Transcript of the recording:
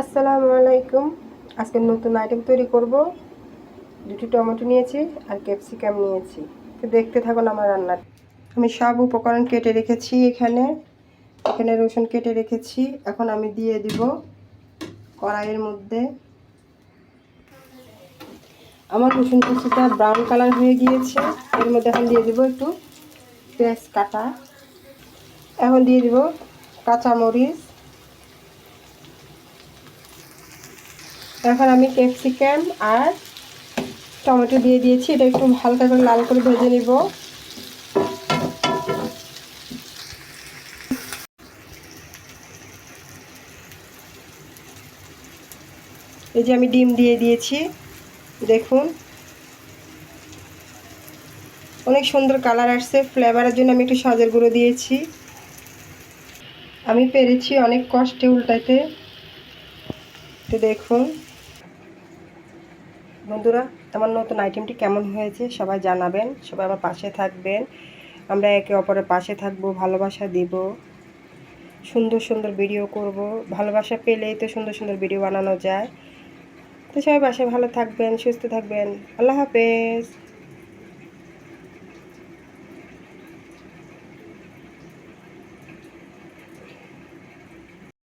আসসালামু আলাইকুম। আজকে নতুন আইটেম তৈরি করব। দুটি টমেটো নিয়েছি আর ক্যাপসিকাম নিয়েছি। তো দেখতে থাকুন আমার রান্নার আমি সব উপকরণ কেটে রেখেছি এখানে। এখানে রসুন কেটে রেখেছি। এখন আমি দিয়ে দিব কড়াইয়ের মধ্যে। আমার রসুন কুচিটা ব্রাউন কালার হয়ে গিয়েছে। এর মধ্যে এখন দিয়ে দিব একটু পেঁয়াজ কাটা এখন দিয়ে দিব কাঁচামরিচ। এখন আমি ক্যাপসিকাম আর টমেটো দিয়ে দিয়েছি। এটা একটু হালকা করে লাল করে ভেজে নিব। এই যে আমি ডিম দিয়ে দিয়েছি। দেখুন। অনেক সুন্দর কালার আসছে। ফ্লেভারের জন্য আমি একটু সাজের গুঁড়ো দিয়েছি। আমি পেরেছি অনেক কষ্টে উল্টাইতে। তো দেখুন। বন্ধুরা, আমার নতুন আইটেমটি কেমন হয়েছে সবাই জানাবেন। সবাই আমার পাশে থাকবেন। আমরা একে অপরের পাশে থাকব, ভালোবাসা দেব। সুন্দর সুন্দর ভিডিও করব। ভালোবাসা পেলেই তো সুন্দর সুন্দর ভিডিও বানানো যায়। তো সবাই বাসায় ভালো থাকবেন, সুস্থ থাকবেন। আল্লাহ হাফেজ।